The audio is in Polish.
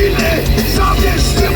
silny, zabierz ty